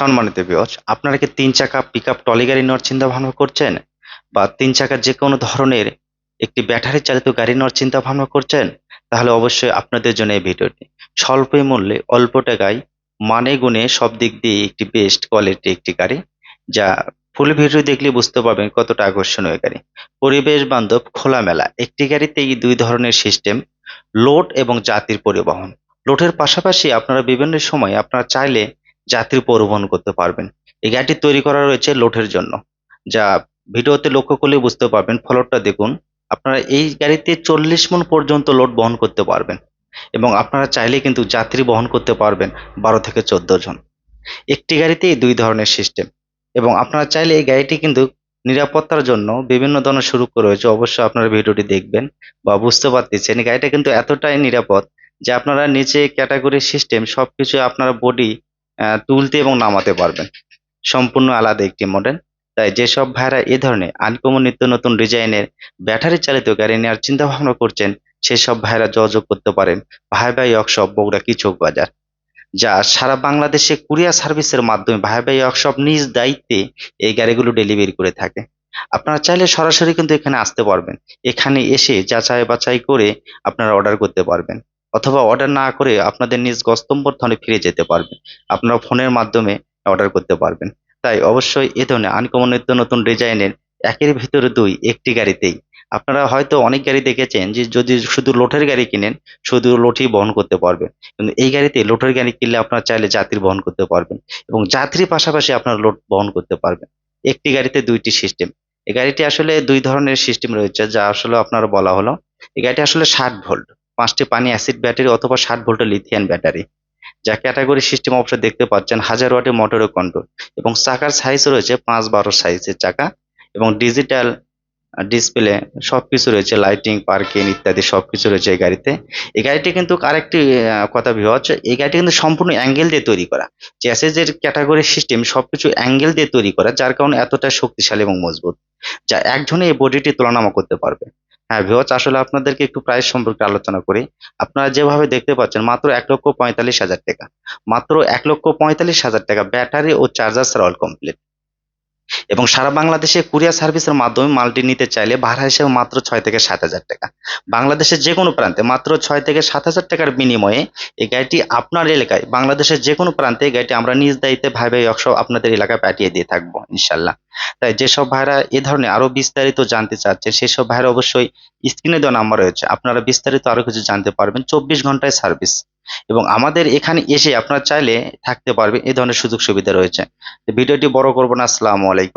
সম্মানিত বিয়স আপনারা কি তিন চাকা পিক আপ টলি গাড়ি নেওয়ার চিন্তা ভাবনা করছেন? বা তিন চাকার যে কোনো ধরনের একটি ব্যাটারি চালিত গাড়ি নেওয়ার চিন্তা ভাবনা করছেন? তাহলে অবশ্যই আপনাদের জন্য এই ভিডিওটি স্বল্প মূল্যে অল্প টাকায় মানে গুণে সব দিক দিয়ে একটি বেস্ট কোয়ালিটি একটি গাড়ি, যা ফুল ভিডিও দেখলে বুঝতে পারবেন কতটা আকর্ষণীয় গাড়ি। পরিবেশ বান্ধব, খোলামেলা, একটি গাড়িতেই দুই ধরনের সিস্টেম লোড এবং যাত্রীর পরিবহন। লোডের পাশাপাশি আপনারা বিভিন্ন সময় আপনারা চাইলে যাত্রী পরিবহন করতে পারবেন। এই গাড়িটি তৈরি করা রয়েছে লোডের জন্য। যা ভিডিওতে লক্ষ্য করলে বুঝতে পারবেন ফলকটা দেখুন। আপনারা এই গাড়িতে চল্লিশ মন পর্যন্ত লোড বহন করতে পারবেন এবং আপনারা চাইলে কিন্তু যাত্রী বহন করতে পারবেন বারো থেকে চোদ্দ জন। একটি গাড়িতেই দুই ধরনের সিস্টেম এবং আপনারা চাইলে এই গাড়িটি কিন্তু নিরাপত্তার জন্য বিভিন্ন ধরনের সুরক্ষা রয়েছে। অবশ্যই আপনারা ভিডিওটি দেখবেন বা বুঝতে পারতেছেন। গাড়িটা কিন্তু এতটাই নিরাপদ যে আপনারা নিচে ক্যাটাগরি সিস্টেম সবকিছু আপনারা বডি তুলতে এবং নামাতে পারবেন। সম্পূর্ণ আলাদা একটি মডেল তাই যেসব ভাইরা এ ধরনের আনকমন নিত্য নতুন ডিজাইনের ব্যাটারি চালিত গাড়ি নেওয়ার চিন্তা ভাবনা করছেন, সেসব ভাইরা যোগাযোগ করতে পারেন ভাই ভাই ওয়ার্কশপ বগুড়া কিচক বাজার, যা সারা বাংলাদেশে কুরিয়ার সার্ভিসের মাধ্যমে ভাই ভাই ওয়ার্কশপ নিজ দায়িত্বে এই গাড়িগুলো ডেলিভারি করে থাকে। আপনারা চাইলে সরাসরি কিন্তু এখানে আসতে পারবেন। এখানে এসে যাচাই বাছাই করে আপনারা অর্ডার করতে পারবেন। অথবা অর্ডার না করে আপনাদের নিজ গস্তম্বর স্থানে ফিরে যেতে পারবেন। আপনারা ফোনের মাধ্যমে অর্ডার করতে পারবেন। তাই অবশ্যই এ ধরনের আনকমন নিত্য নতুন ডিজাইনের একের ভিতরে দুই, একটি গাড়িতেই। আপনারা হয়তো অনেক গাড়ি দেখেছেন যে যদি শুধু লোটের গাড়ি কিনেন, শুধু লোটই বহন করতে পারবেন। কিন্তু এই গাড়িতে লোটের গাড়ি কিনলে আপনারা চাইলে যাত্রী বহন করতে পারবেন। এবং যাত্রীর পাশাপাশি আপনারা লোট বহন করতে পারবেন। একটি গাড়িতে দুইটি সিস্টেম এই গাড়িটি আসলে দুই ধরনের সিস্টেম রয়েছে, যা আসলে আপনার বলা হলো, এই গাড়িটি আসলে ষাট ভোল্ট পাঁচটি পানি অ্যাসিড ব্যাটারি অথবা ষাট ভোল্টের লিথিয়ান ব্যাটারি। যা ক্যাটাগরি সিস্টেম অবশ্যই দেখতে পাচ্ছেন, হাজার ওয়াটের মোটর কন্ট্রোল এবং চাকার সাইজ রয়েছে পাঁচ বারো সাইজের চাকা এবং ডিজিটাল ডিসপ্লে সবকিছু রয়েছে লাইটিং পার্কিং ইত্যাদি সবকিছু রয়েছে এই গাড়িতে। এই গাড়িটি কিন্তু আরেকটি কথা হচ্ছে এই গাড়িটি কিন্তু সম্পূর্ণ অ্যাঙ্গেল দিয়ে তৈরি করা। চ্যাসেজের ক্যাটাগরি সিস্টেম সবকিছু অ্যাঙ্গেল দিয়ে তৈরি করা, যার কারণে এতটা শক্তিশালী এবং মজবুত, যা একজনে এই বডিটি তুলনামা করতে পারবে। হ্যাঁ ভিওচ আসলে আপনাদেরকে একটু প্রাইস সম্পর্কে আলোচনা করি। আপনারা যেভাবে দেখতে পাচ্ছেন, মাত্র এক লক্ষ পঁয়তাল্লিশ হাজার টাকা। মাত্র এক লক্ষ পঁয়তাল্লিশ হাজার টাকা ব্যাটারি ও চার্জার ছাড়া অল কমপ্লিট এবং সারা বাংলাদেশে কুরিয়ার সার্ভিসের মাধ্যমে মালটি নিতে চাইলে ভাড়া হিসেবে মাত্র ছয় থেকে সাত হাজার টাকা। বাংলাদেশের যে কোনো প্রান্তে মাত্র ছয় থেকে সাত হাজার টাকার বিনিময়ে এই গাড়িটি আপনার এলাকায়, বাংলাদেশের যে কোনো প্রান্তে গাড়িটি আমরা নিজ দায়িত্বে ভাই ভাই আপনাদের এলাকায় পাঠিয়ে দিয়ে থাকব, ইনশাল্লাহ। তাই যেসব ভাইরা এ ধরনের আরও বিস্তারিত জানতে চাচ্ছে, সেসব ভাইরা অবশ্যই স্ক্রিনে দেওয়া নাম্বার রয়েছে। আপনারা বিস্তারিত আরও কিছু জানতে পারবেন চব্বিশ ঘন্টায় সার্ভিস। এবং আমাদের এখানে এসে আপনারা চাইলে থাকতে পারবেন এ ধরনের সুযোগ সুবিধা রয়েছে ভিডিওটি বড় করব না, আসসালামু আলাইকুম।